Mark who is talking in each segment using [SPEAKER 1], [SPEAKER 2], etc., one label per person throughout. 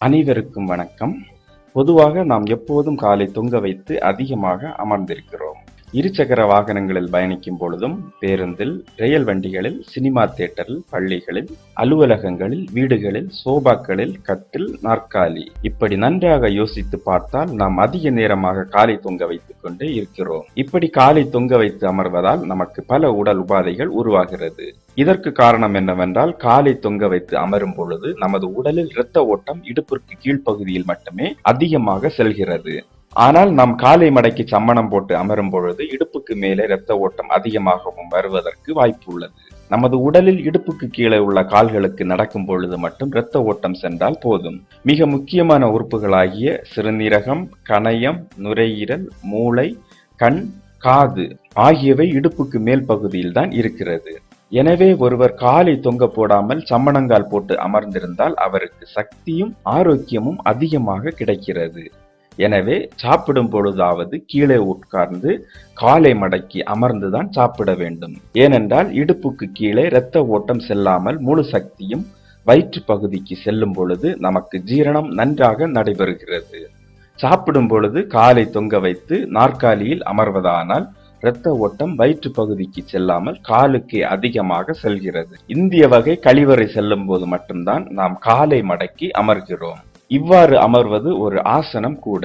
[SPEAKER 1] அனைவருக்கும் வணக்கம். பொதுவாக நாம் எப்போதும் காலை தொங்க வைத்து அதிகமாக அமர்ந்திருக்கிறோம். இருசக்கர வாகனங்களில் பயணிக்கும் பொழுதும் பேருந்தில் ரயில் வண்டிகளில் சினிமா தியேட்டரில் பள்ளிகளில் அலுவலகங்களில் வீடுகளில் சோபாக்களில் கட்டில் நாற்காலி. இப்படி நன்றாக யோசித்து பார்த்தால் நாம் அதிக நேரமாக காலை தொங்க வைத்துக் கொண்டே இருக்கிறோம். இப்படி காலை தொங்க வைத்து அமர்வதால் நமக்கு பல உடல் உபாதைகள் உருவாகிறது. இதற்கு காரணம் என்னவென்றால் காலை தொங்க வைத்து அமரும் பொழுது நமது உடலில் இரத்த ஓட்டம் இடுப்பிற்கு கீழ்ப்பகுதியில் மட்டுமே அதிகமாக செல்கிறது. ஆனால் நாம் காலை மடக்கி சம்மணம் போட்டு அமரும் பொழுது இடுப்புக்கு மேலே இரத்த ஓட்டம் அதிகமாகவும் வருவதற்கு வாய்ப்பு உள்ளது நமது உடலில் இடுப்புக்கு கீழே உள்ள கால்களுக்கு நடக்கும் பொழுது மட்டும் இரத்த ஓட்டம் சென்றால் போதும். மிக முக்கியமான உறுப்புகளாகிய சிறுநீரகம் கணையம் நுரையீரல் மூளை கண் காது ஆகியவை இடுப்புக்கு மேல் பகுதியில் தான் இருக்கிறது. எனவே ஒருவர் காலை தொங்க போடாமல் சம்மணங்கால் போட்டு அமர்ந்திருந்தால் அவருக்கு சக்தியும் ஆரோக்கியமும் அதிகமாக கிடைக்கிறது. எனவே சாப்பிடும் பொழுதாவது கீழே உட்கார்ந்து காலை மடக்கி அமர்ந்துதான் சாப்பிட வேண்டும். ஏனென்றால் இடுப்புக்கு கீழே இரத்த ஓட்டம் செல்லாமல் முழு சக்தியும் வயிற்று பகுதிக்கு செல்லும் பொழுது நமக்கு ஜீரணம் நன்றாக நடைபெறுகிறது. சாப்பிடும் பொழுது காலை தொங்க வைத்து நாற்காலியில் அமர்வதானால் இரத்த ஓட்டம் வயிற்று பகுதிக்கு செல்லாமல் காலுக்கே அதிகமாக செல்கிறது. இந்திய வகை கழிவறை செல்லும் போது மட்டும்தான் நாம் காலை மடக்கி அமர்கிறோம். இவ்வாறு அமர்வது ஒரு ஆசனம் கூட.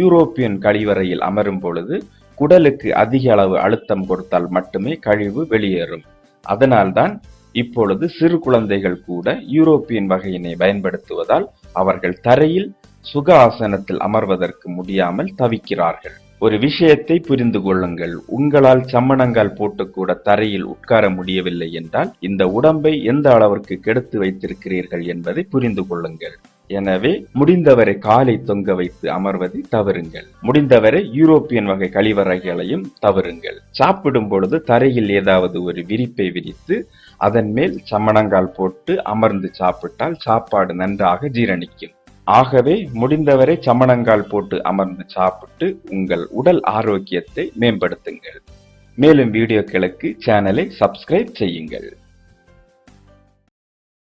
[SPEAKER 1] யூரோப்பியன் கழிவறையில் அமரும் பொழுது குடலுக்கு அதிக அளவு அழுத்தம் கொடுத்தால் மட்டுமே கழிவு வெளியேறும். அதனால்தான் இப்பொழுது சிறு குழந்தைகள் கூட யூரோப்பியன் வகையினை பயன்படுத்துவதால் அவர்கள் தரையில் சுக ஆசனத்தில் அமர்வதற்கு முடியாமல் தவிக்கிறார்கள். ஒரு விஷயத்தை புரிந்து கொள்ளுங்கள். உங்களால் சம்மணங்கால் போட்டுக்கூட தரையில் உட்கார முடியவில்லை என்றால் இந்த உடம்பை எந்த அளவிற்கு கெடுத்து வைத்திருக்கிறீர்கள் என்பதை புரிந்து கொள்ளுங்கள். எனவே முடிந்தவரை காலை தொங்க வைத்து அமர்வதை தவறுங்கள். முடிந்தவரை யூரோப்பியன் வகை கழிவறைகளையும் தவறுங்கள். சாப்பிடும் பொழுது தரையில் ஏதாவது ஒரு விரிப்பை விரித்து அதன் மேல் சமணங்கால் போட்டு அமர்ந்து சாப்பிட்டால் சாப்பாடு நன்றாக ஜீரணிக்கும். ஆகவே முடிந்தவரை சமணங்கால் போட்டு அமர்ந்து சாப்பிட்டு உங்கள் உடல் ஆரோக்கியத்தை மேம்படுத்துங்கள். மேலும் வீடியோக்களுக்கு சேனலை சப்ஸ்கிரைப் செய்யுங்கள்.